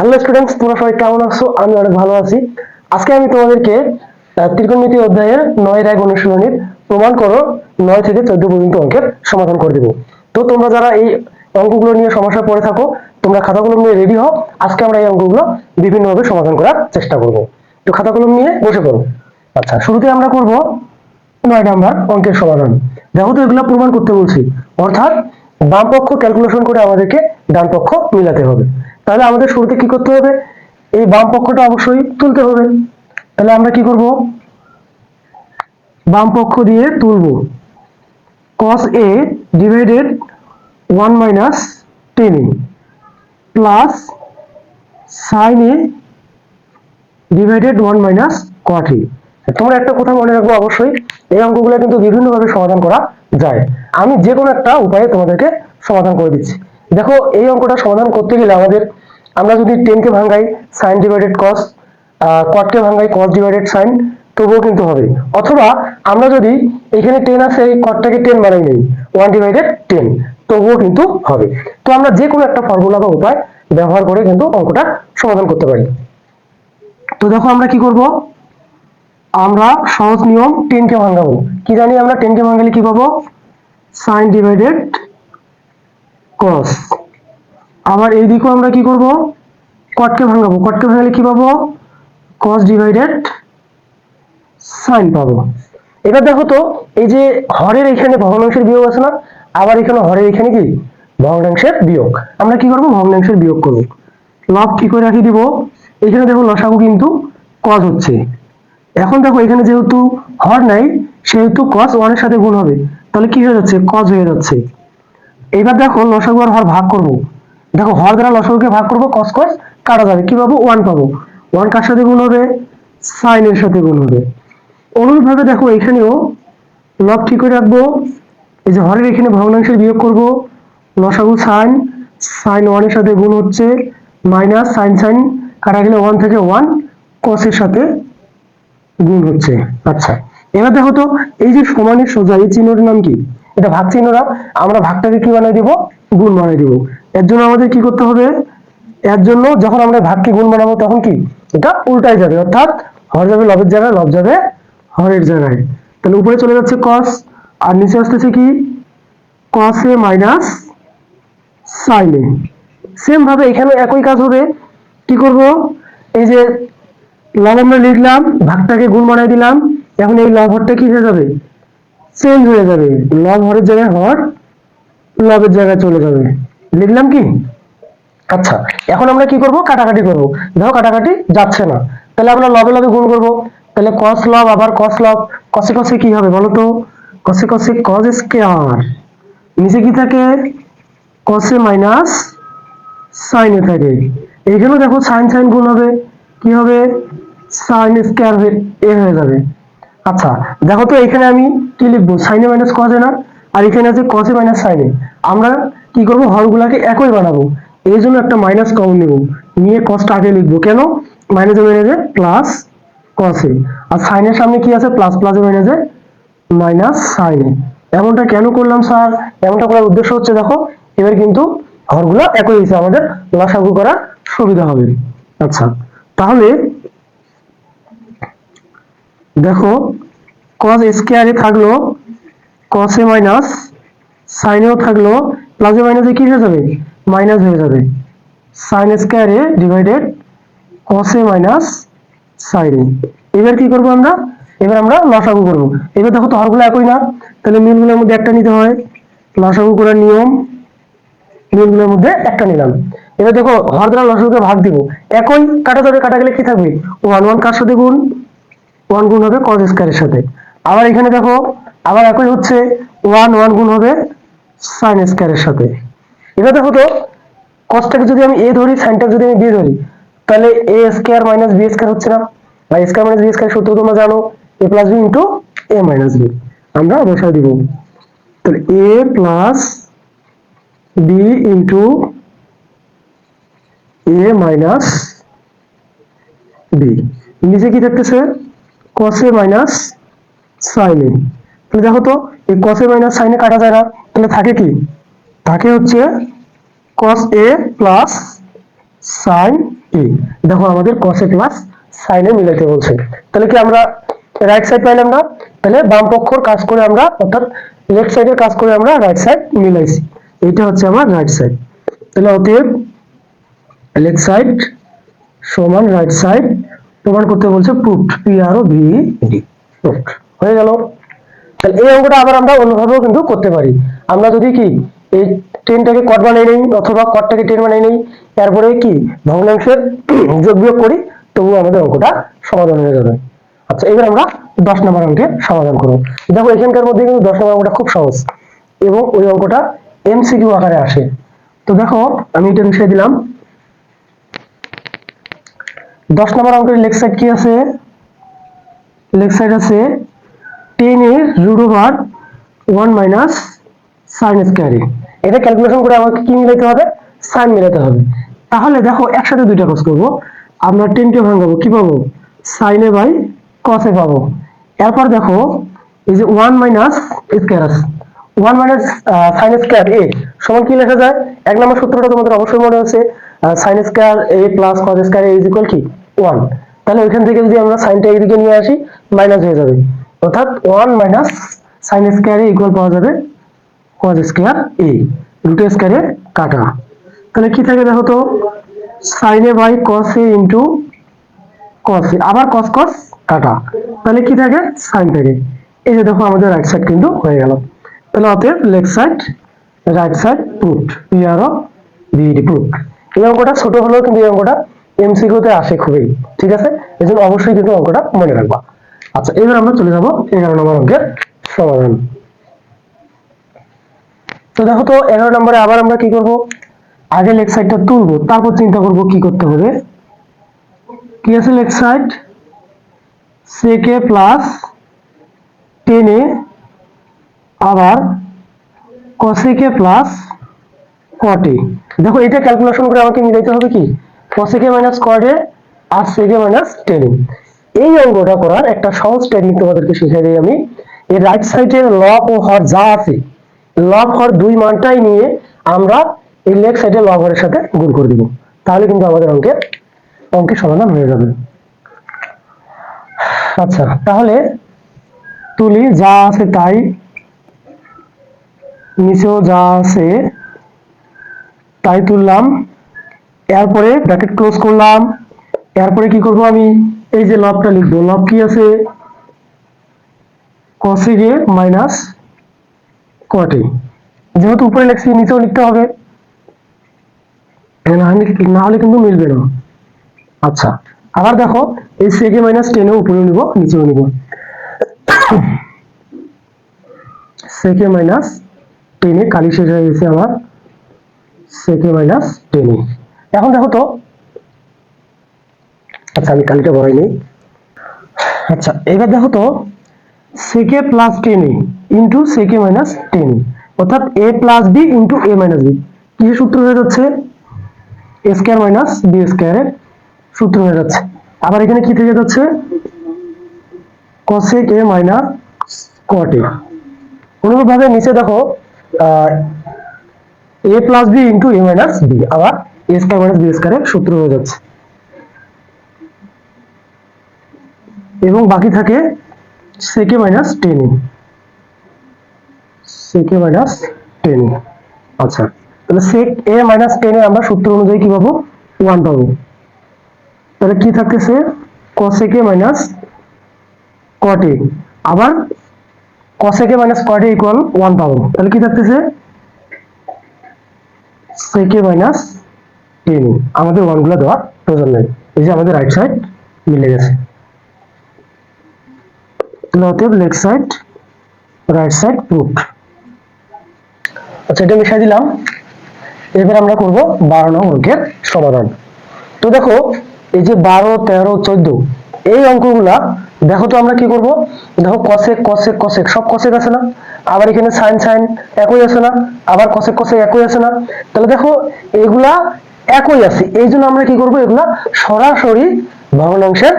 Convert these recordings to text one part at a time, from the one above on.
Hello students তোমরা সবাই কেমন আছো? আমি অনেক ভালো আছি। আজকে আমি তোমাদেরকে ত্রিকোণমিতি অধ্যায়ের নয় রায় অনুশীলনীর প্রমাণ করো, নয় থেকে চোদ্দ পর্যন্ত অঙ্কের সমাধান করে দেবো। তো তোমরা যারা এই অঙ্কগুলো নিয়ে সমস্যা পড়ে থাকো, তোমরা খাতা কলম নিয়ে রেডি হও। আজকে আমরা এই অঙ্কগুলো বিভিন্নভাবে সমাধান করার চেষ্টা করব। তো খাতা কলম নিয়ে বসে পড়ো। আচ্ছা শুরুতে আমরা করব নয় নাম্বার অঙ্কের সমাধান। দেখো তো এগুলো প্রমাণ করতে বলছি। অর্থাৎ বাম পক্ষ ক্যালকুলেশন করে আমাদেরকে ডান পক্ষ মিলাতে হবে। তাহলে আমাদের শুরুতে কি করতে হবে? এই বাম পক্ষটা অবশ্যই তুলতে হবে। তাহলে আমরা কি করব? বাম পক্ষ দিয়ে তুলব। cos a divided one minus tan a plus sine a divided one minus cot a তোমরা একটা কথা মনে রাখব অবশ্যই, এই অঙ্কগুলো কিন্তু বিভিন্নভাবে সমাধান করা যায়। আমি যে কোনো একটা উপায়ে তোমাদেরকে সমাধান করে দিচ্ছি। দেখো, এই অঙ্কটা সমাধান করতে গেলে আমাদের আমরা যদি টেনকে ভাঙাই সাইন ডিভাইডেড কস কটকে ভাঙাই কস ডিভাইডেড সাইন তবুও কিন্তু হবে। অথবা আমরা যদি এখানে টেন আছে, এই কটটাকে টেন বানাই নেই ওয়ান ডিভাইডেড টেন তবুও কিন্তু হবে। তো আমরা যে কোনো একটা ফর্মুলা বা উপায় ব্যবহার করে কিন্তু অঙ্কটা সমাধান করতে পারি। তো দেখো আমরা কি করব? আমরা সহজ নিয়ম টেনকে ভাঙাবো। কি জানি আমরা টেনকে ভাঙালে কি পাবো? সাইন ডিভাইডেড কস আবার এই দিকেও আমরা কি করব? কটকে ভাঙাবো। কটকে ভাঙালে কি পাবো? কস ডিভাইডেড সাইন পাবো। এবার দেখো তো, এই যে হরের এখানে ভগ্নাংশের বিয়োগ আছে না, আবার এখানে হরের এখানে কি? ভগ্নাংশের বিয়োগ। আমরা কি করব? ভগ্নাংশের বিয়োগ করব। লব কি করে রাখি দিব? এখানে দেখো লসাগু কিন্তু কজ হচ্ছে। এখন দেখো এখানে যেহেতু হর নাই, সেহেতু কস ওয়ানের সাথে গুণ হবে। তাহলে কি হয়ে যাচ্ছে? কজ হয়ে যাচ্ছে। এবার দেখো লসাগু আর হর ভাগ করব। দেখো, হর দ্বারা লসাগুকে ভাগ করব কস কস কাটা যাবে। কি পাবো ওয়ান পাবো। ওয়ান কার সাথে গুণ হবে? সাইনের সাথে গুণ হবে। অনুরূপভাবে দেখো এখানেও লব ঠিক করে রাখব। এই যে হরের এখানে ভগ্নাংশের বিয়োগ করব। লসাগু সাইন সাইন ওয়ানের সাথে গুণ হচ্ছে মাইনাস সাইন সাইন কাটা গেলে ওয়ান থেকে ওয়ান কসের সাথে গুণ হচ্ছে। আচ্ছা এবার দেখো তো, এই যে সমানের সোজা, এই চিহ্নটার নাম কি? এটা ভাগ চিহ্নরা আমরা ভাগটাকে কি বানিয়ে দিব? গুণ বানিয়ে দিব। এর জন্য আমাদের কি করতে হবে? এর জন্য যখন আমরা ভাগকে গুণ বানাবো তখন কি? এটা উল্টায় যাবে, অর্থাৎ হর যাবে লবের জায়গায়, লব যাবে হরের জায়গায়। তাহলে উপরে চলে যাচ্ছে কস আর নিচে আসতেছে কি? Cos a minus sine same ভাবে এখানে একই কাজ হবে। কি করব? এই যে লব আমরা লিখলাম, ভাগটাকে গুণ বানাই দিলাম, এখন এই লব হরটা কি হয়ে যাবে? চেঞ্জ হয়ে যাবে। লব হরের জায়গায় হর, লবের জায়গায় চলে যাবে। লিখলাম কি? আচ্ছা এখন আমরা কি করব? কাটাকাটি করব। দেখো, কাটাকাটি যাচ্ছে না। তাহলে আমরা লবে লবে গুণ করব। তাহলে কস লব আবার কস লব কসে কসে কি হবে বলো তো? কসে কসে কস স্কয়ার নিচে কি থাকে? কসে মাইনাস সাইনে থাকে। এইখানেও দেখো সাইন সাইন গুণ হবে। কি হবে? সাইন স্কয়ার এ হয়ে যাবে। আচ্ছা দেখো তো এখানে আমি কি লিখব? সাইনে মাইনাস কসে না? আর এখানে আছে কসে মাইনাস সাইনে আমরা কি করব? হরগুলাকে একই বানাবো। এই জন্য একটা মাইনাস কমন নেব। নিয়ে কসটা আগে লিখব। কেন? মাইনাস মাইনাসে মাইনাসে প্লাস কসে আর সাইনের সামনে কি আছে? প্লাস প্লাসে মাইনাসে মাইনাস সাইনে এমনটা কেন করলাম স্যার এমনটা করার উদ্দেশ্য হচ্ছে দেখো, এবার কিন্তু হরগুলো একই হয়েছে। আমাদের লসাগু করা সুবিধা হবে। আচ্ছা তাহলে দেখো কস স্কোয়ারে থাকল কসে মাইনাস সাইনেও থাকল প্লাসে মাইনাসে কি হয়ে যাবে? মাইনাস হয়ে যাবে। সাইন স্কোয়ারে ডিভাইডেড কসে মাইনাস সাইনে এবার কি করব আমরা? এবার আমরা লসাগু করব। এবার দেখো তো হরগুলো একই না? তাহলে মিলগুলোর মধ্যে একটা নিতে হয়। লসাগু করার নিয়ম, মিলগুলোর মধ্যে একটা নিলাম। এবার দেখো, হর দ্বারা লসাগুকে ভাগ দিব। একই কাটা যাবে কাটা গেলে কি থাকবে? ওয়ান ওয়ান কার সাথে গুণ? ওয়ান গুণ হবে কস স্কয়ারের সাথে। আবার এখানে দেখো, আবার একই হচ্ছে। ওয়ান ওয়ান গুণ হবে সাইন স্কয়ারের সাথে। এবার দেখো তো কসটাকে যদি আমি এ ধরি সাইনটাকে যদি আমি বি ধরি, তাহলে a square minus b square হচ্ছে না। বা স্কয়ার মাইনাস বি স্কয়ার সূত্র তোমরা জানো a plus b into a minus b আমরা বসায় দিব। তাহলে a plus b into a minus b নিচে কি থাকতেছে কসে মাইনাস সাইনে তাহলে দেখো তো, এই কসে মাইনাস সাইনে কাটা যায় না। তাহলে থাকে কি? থাকে হচ্ছে কস এ প্লাস সাইন এ দেখো আমাদের কসে প্লাস সাইনে মিলাইতে বলছে। তাহলে কি আমরা রাইট সাইড পাইলাম না? তাহলে বাম পক্ষর কাজ করে আমরা, অর্থাৎ লেফট সাইডের কাজ করে আমরা রাইট সাইড মিলাইছি। এটা হচ্ছে আমার রাইট সাইড তাহলে অতএব লেফট সাইড সমান রাইট সাইড প্রমাণ করতে বলছে proof P R O V D হয়ে গেল। তাহলে এই অঙ্কটা আবার আমরা অন্যভাবেও কিন্তু করতে পারি। আমরা যদি কি এই টেনটাকে কট বানিয়ে নেই অথবা কটটাকে টেন বানিয়ে নেই তারপরে কি ভগ্নাংশের যোগ বিয়োগ করি, তবুও আমাদের অঙ্কটা সমাধান হয়ে যাবে। আচ্ছা এবার আমরা দশ নম্বর অঙ্কের সমাধান করব। দেখো, এখানকার মধ্যে কিন্তু দশ নম্বর অঙ্কটা খুব সহজ এবং ওই অঙ্কটা এমসিকিউ আকারে আসে। তো দেখো, আমি এটা মিশিয়ে দিলাম। দশ নম্বর অঙ্কের লেগ সাইড কি আছে? লেগ সাইড আছে টেন এর root over one minus sine স্কোয়ারে এটা ক্যালকুলেশন করে আমাকে কি মিলাতে হবে? সাইন মিলাতে হবে। তাহলে দেখো, একসাথে দুইটা কাজ করব। আমরা টেনকে ভাঙাবো কি পাবো? সাইনে বাই কসে পাবো। এরপর দেখো, এই যে one minus square one minus sine square a সমান কি লেখা যায়? এক নম্বর সূত্রটা তোমাদের অবশ্যই মনে আছে sine square a plus cos square a is equal কি? ওয়ান তাহলে ওইখান থেকে যদি আমরা সাইনটা এইদিকে নিয়ে আসি মাইনাস হয়ে যাবে। অর্থাৎ ওয়ান মাইনাস সাইন স্কোয়ারে ইকুয়াল পাওয়া যাবে কস স্কোয়ার এ রুট স্কোয়ারে কাটা। তাহলে কি থাকে দেখো তো? সাইনে by cos A into cos এ আবার কস কস কাটা। তাহলে কি থাকে? সাইন থাকে। এই যে দেখো আমাদের রাইট সাইড কিন্তু হয়ে গেল। তাহলে অতএব লেফট সাইড রাইট সাইড পুট পি আর বিডি পুট এই অঙ্কটা ছোট হলেও কিন্তু এই অঙ্কটা এমসিকিউতে আসে খুবই, ঠিক আছে? এই জন্য অবশ্যই কিন্তু অঙ্কটা মনে রাখবা। আচ্ছা এবার আমরা চলে যাব এগারো নম্বর অঙ্কের সমাধান। তো দেখো তো, এগারো নম্বরে আবার আমরা কি করব? আগে লেগ সাইডটা তুলবো, তারপর চিন্তা করব কি করতে হবে। কি আছে লেগ সাইড? সেকে প্লাস টেনে আবার কসেকে প্লাস কটে দেখো, এটা ক্যালকুলেশন করে আমাকে মিলাইতে হবে কি? কসেকে মাইনাস কটে আর সেকে মাইনাস টেনে এই অঙ্গটা করার একটা সহজ টেকনিক তোমাদেরকে শিখিয়ে দিই আমি। এই রাইট সাইডের লব ও হর যা আছে লব হর দুই মানটাই নিয়ে আমরা এই লেফট সাইডের লব হরের সাথে গুণ করে দিব। তাহলে কিন্তু আমাদের অঙ্কের অঙ্কের সমাধান হয়ে যাবে। আচ্ছা তাহলে তুলি যা আছে তাই, নিচেও যা আছে তাই তুললাম। এরপরে ব্র্যাকেট ক্লোজ করলাম। এরপরে কি করব আমি? এই যে লবটা লিখব লব কি আছে? কসেকে মাইনাস কটে যেহেতু উপরে লিখছি, নিচেও লিখতে হবে। না হলে কিন্তু মিলবে না। আচ্ছা আবার দেখো, এই সেকে মাইনাস টেনে উপরেও নিব, নিচেও নিব। সেকে মাইনাস টেনে কালি শেষ হয়ে গেছে আমার। সেকে মাইনাস টেনে এখন দেখো তো আচ্ছা আমি কালকে বড়াই নেই। আচ্ছা এবার দেখো তো সেকে প্লাস টেনে ইন্টু সেকে মাইনাস টেন অর্থাৎ A plus B into A minus B কি সূত্র হয়ে যাচ্ছে? এ স্কোয়ার মাইনাস বি স্কোয়ারের সূত্র হয়ে যাচ্ছে। আবার এখানে কি থেকে যাচ্ছে? কসেক এ মাইনাস কট এ অনুরূপভাবে নিচে দেখো A plus B into A minus B আবার এ স্কোয়ার মাইনাস বি স্কোয়ারের সূত্র হয়ে যাচ্ছে। এবং বাকি থাকে sec minus tan sec minus tan আচ্ছা তাহলে সেক এ মাইনাস টেন আমরা সূত্র অনুযায়ী কি পাবো? ওয়ান পাবো। তাহলে কি থাকতেছে? কসেকে মাইনাস কটে আবার cosec minus cot equal one পাবো। তাহলে কি থাকতেছে? সেকে মাইনাস টেন আমাদের ওয়ানগুলো দেওয়ার প্রয়োজন নেই। এই যে আমাদের রাইট সাইড মিলে গেছে। অতএব left side right side proof আচ্ছা এটা মিশাই দিলাম। এবার আমরা করব বারো নং অঙ্কের সমাধান। তো দেখো, এই যে বারো, তেরো, চোদ্দ, এই অঙ্কগুলা, দেখো তো আমরা কি করব? দেখো কসেক কসেক কসেক সব কসেক আছে না? আবার এখানে সাইন সাইন একই আছে না? আবার কসেক কসেক একই আছে না? তাহলে দেখো, এগুলা একই আছে। এই জন্য আমরা কি করব? এগুলা সরাসরি ভগ্নাংশের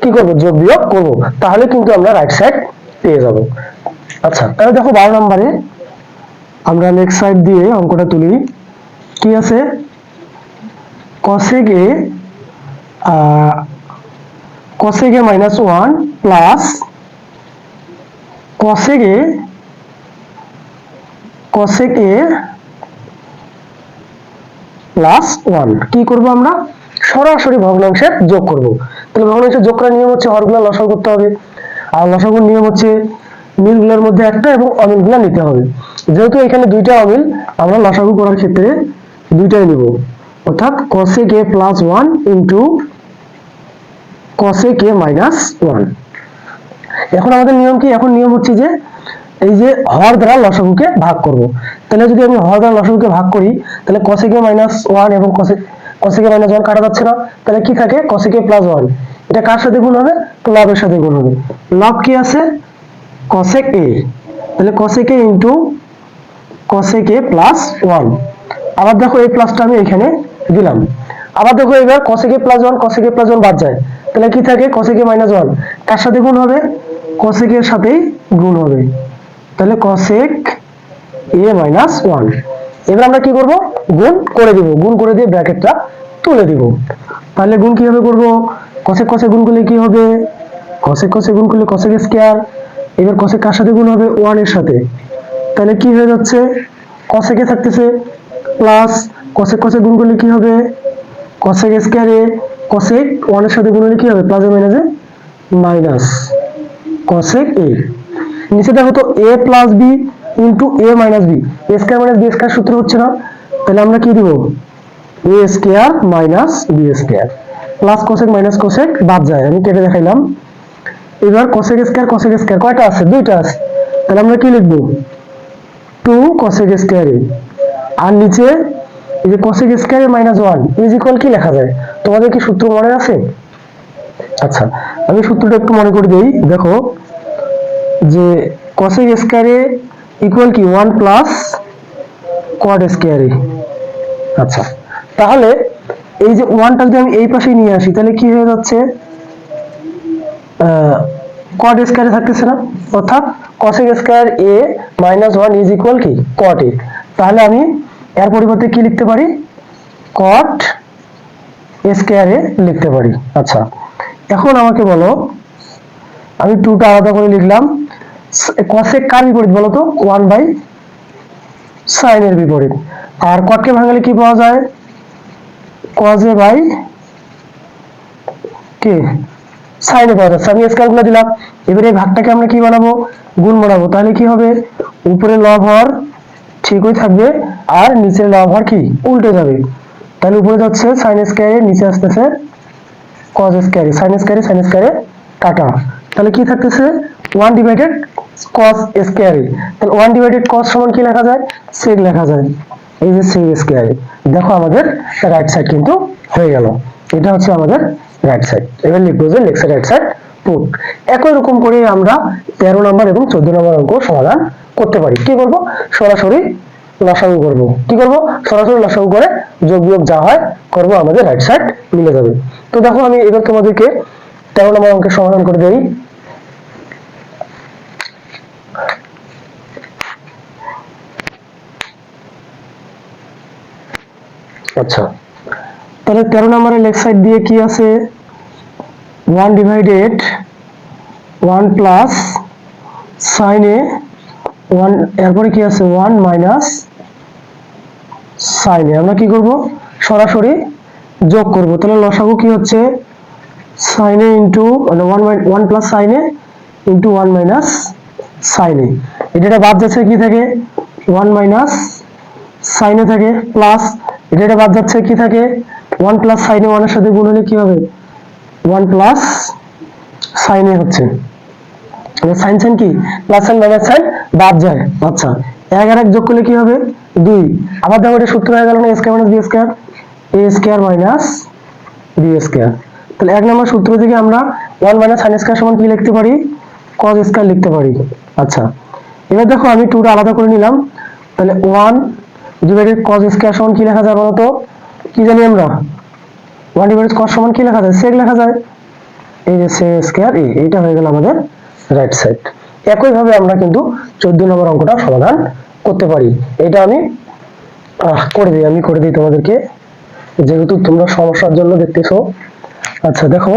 কি করব? যোগ বিয়োগ করব। তাহলে কিন্তু আমরা রাইট সাইড পেয়ে যাব। আচ্ছা তাহলে দেখো বারো নম্বরে আমরা লেফট সাইড দিয়ে অঙ্কটা তুলি। কি আছে? cosec a minus one plus cosec a plus one কি করব আমরা? সরাসরি ভগ্নাংশের যোগ করব। তাহলে ভগ্নাংশের যোগ করার নিয়ম হচ্ছে হরগুলা লসাগু করতে হবে। আর লসাগুর নিয়ম হচ্ছে মিলগুলোর মধ্যে একটা এবং অমিলগুলা নিতে হবে। যেহেতু এখানে দুইটা অমিল আমরা লসাগু করার ক্ষেত্রে দুইটাই নিব। অর্থাৎ cosec plus one into cosec কে মাইনাস ওয়ান এখন আমাদের নিয়ম কি? এখন নিয়ম হচ্ছে যে এই যে হর দ্বারা লসাগুকে ভাগ করব। তাহলে যদি আমি হর দ্বারা লসাগুকে ভাগ করি, তাহলে cosec কে মাইনাস ওয়ান এবং cosec a মাইনাস ওয়ান কাটা যাচ্ছে না। তাহলে কি থাকে? a প্লাস ওয়ান এটা কার সাথে গুণ হবে? লবের সাথে গুণ হবে। লব কি আছে? cosec এ তাহলে a into a plus one আবার দেখো এই প্লাসটা আমি এখানে দিলাম। আবার দেখো এবার a plus one a plus one বাদ যায়। তাহলে কি থাকে? a মাইনাস ওয়ান কার সাথে গুণ হবে? এর সাথেই গুণ হবে। তাহলে cosec এ মাইনাস ওয়ান এবার আমরা কি করব? গুণ করে দিব, গুণ করে দিয়ে ব্র্যাকেটটা তুলে দিব। তাহলে গুণ কীভাবে করব? cosec cosec গুণ করলে কি হবে? cosec cosec গুণ করলে cosec স্কয়ার এবার cosec কার সাথে গুণ হবে? 1 এর সাথে। তাহলে কি হয়ে যাচ্ছে? এ থাকতেছে? প্লাস cosec cosec গুণ করলে কি হবে? cosec স্কয়ার এ? 1 এর সাথে গুণ হলে কি হবে? প্লাস মাইনাসে মাইনাস cosec এ নিচে দেখো তো a প্লাস b into a minus b a square minus b square সূত্র হচ্ছে না। তাহলে আমরা কি দিব? A square minus b square plus cosec minus cosec বাদ যায়। আমি কেটে দেখাইলাম। এবার cosec স্কয়ার cosec স্কয়ার কয়টা আছে? দুইটা আছে। তাহলে আমরা কি লিখব? 2 cosec স্কয়ার আর নিচে এই যে cosec square minus 1 is equal কি লেখা যায়? তোমাদের কি সূত্র মনে আছে? আচ্ছা আমি সূত্রটা একটু মনে করে দেই। দেখো, যে cosec স্কয়ার ইকুয়াল কি? ওয়ান প্লাস কোয়াড স্কয়ার আচ্ছা তাহলে এই যে ওয়ানটা যদি আমি এই পাশে নিয়ে আসি, তাহলে কি হয়ে যাচ্ছে? কোয়াড স্কয়ারে থাকতেছে না? অর্থাৎ cosec square a minus one is equal কি? cot a. তাহলে আমি এর পরিবর্তে কি লিখতে পারি? cot স্কয়ার a লিখতে পারি। আচ্ছা এখন আমাকে বলো, আমি টুটা আলাদা করে লিখলাম। cosec কার বিপরীত বলো তো ওয়ান বাই সাইনের বিপরীত। আর কটকে ভাঙালে কি পাওয়া যায়? a বাই কে? সাইনে পাওয়া যাচ্ছে আমি স্কয়ারগুলো দিলাম। এবারে এই ভাগটাকে আমরা কি বানাবো? গুণ বানাবো। তাহলে কি হবে? উপরে লব হর ঠিকই থাকবে। আর নিচের লব হর কি? উল্টে যাবে। তাহলে উপরে যাচ্ছে সাইন স্কয়ারে নিচে আসতেছে cos স্কয়ারে সাইন স্কয়ারে সাইন স্কয়ারে কাটা। তাহলে কি থাকতেছে? 1 ডিভাইডেড cos স্কয়ারে তাহলে 1 ডিভাইডেড cos সমান কি লেখা যায়? sec লেখা যায়। এই যে sec স্কয়ারে দেখো আমাদের রাইট সাইড কিন্তু হয়ে গেল। এটা হচ্ছে আমাদের রাইট সাইড এবার লিখব যে সাইড রাইট সাইড পুট একই রকম করে আমরা 13 নম্বর এবং 14 নম্বর অঙ্ক সমাধান করতে পারি। কি করব? সরাসরি লসাগু করব। কি করব? সরাসরি লসাগু করে যোগ বিয়োগ যা হয় করব, আমাদের রাইট সাইড মিলে যাবে। তো দেখো আমি এবার তোমাদেরকে 13 নম্বর অঙ্কের সমাধান করে দেই। আচ্ছা। তাহলে তেরো নম্বরের লেফট সাইড দিয়ে কি আছে? One divided one plus sine one এরপরে কি আছে? ওয়ান মাইনাস সাইন আমরা কি করব? সরাসরি যোগ করব। তাহলে লসাগু কি হচ্ছে? সাইন ইন্টু মানে one one plus sine into one minus sine এটা বাদ যাচ্ছে কি থাকে? ওয়ান মাইনাস সাইনে থাকে প্লাস এটা বাদ যাচ্ছে, কি থাকে? ওয়ান প্লাস সাইনে ওয়ানের সাথে গুণ হলে কি হবে? ওয়ান প্লাস সাইনে হচ্ছে। সাইন সাইন কি? প্লাস সাইন মাইনাস সাইন বাদ যায়। আচ্ছা এক আর এক যোগ করলে কি হবে? দুই। আবার দেখো এটা সূত্র হয়ে গেল না square minus B square A square minus B square তাহলে এক নম্বর সূত্র থেকে আমরা ওয়ান মাইনাস সাইন স্কয়ার সমান কি লিখতে পারি? কজ স্কয়ার লিখতে পারি। আচ্ছা এবার দেখো আমি টুটা আলাদা করে নিলাম। তাহলে ওয়ান ডিভাইডেড cos স্কয়ার সমান কি লেখা যায় বলতো? কি জানি আমরা? 1 ডিভাইডেড cos সমান কি লেখা যায়? sec লেখা যায়। এই যে sec স্কয়ার এ এইটা হয়ে গেল আমাদের রাইট সাইড একই ভাবে আমরা কিন্তু 14 নম্বর অঙ্কটা সমাধান করতে পারি। এটা আমি করে দিই, আমি করে দিই তোমাদেরকে। যেহেতু তোমরা সমস্যার জন্য দেখতেছো। আচ্ছা দেখো।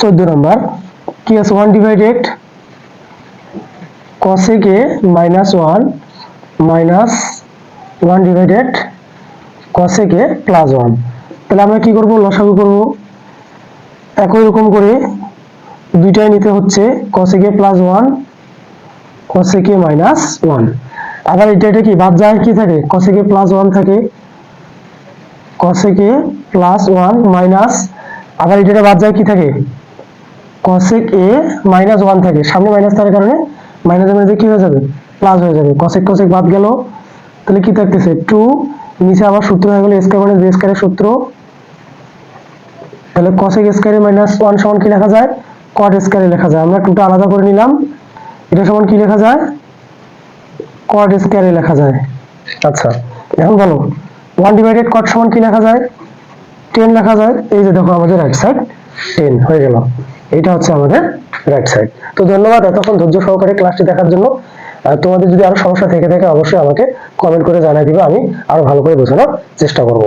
চোদ্দ নম্বর। কি আছে? One divided cosec a minus one minus one divided a plus one তাহলে আমরা কি করব? লসাগু করব। একই রকম করে দুইটাই নিতে হচ্ছে a plus one a minus one আবার এটা এটা কি? বাদ যায় কি থাকে? a প্লাস ওয়ান থাকে। a প্লাস ওয়ান মাইনাস আবার এটা বাদ যায় কি থাকে? cosec a মাইনাস ওয়ান থাকে। সামনে মাইনাস থাকার কারণে মাইনাস মাইনাসে কি হয়ে যাবে? প্লাস হয়ে যাবে। cosec cosec বাদ গেল। তাহলে কি থাকতেছে? টু নিচে আবার সূত্র হয়ে গেল স্কয়ার মাইনাস বি স্কয়ারের সূত্র। তাহলে cosec স্কয়ারে মাইনাস ওয়ান সমান কি লেখা যায়? cot স্কয়ারে লেখা যায়। আমরা টুটা আলাদা করে নিলাম। এটা সমান কি লেখা যায়? cot স্কয়ারে লেখা যায়। আচ্ছা এখন বলো। ওয়ান ডিভাইডেড cot সমান কি লেখা যায়? টেন লেখা যায়। এই যে দেখো আমাদের রাইট সাইড টেন হয়ে গেল। এটা হচ্ছে আমাদের রাইট সাইড তো ধন্যবাদ এতক্ষণ ধৈর্য সহকারে ক্লাসটি দেখার জন্য। আর তোমাদের যদি আরও সমস্যা থেকে থাকে, অবশ্যই আমাকে কমেন্ট করে জানাই দিবে, আমি আরও ভালো করে বোঝানোর চেষ্টা করব।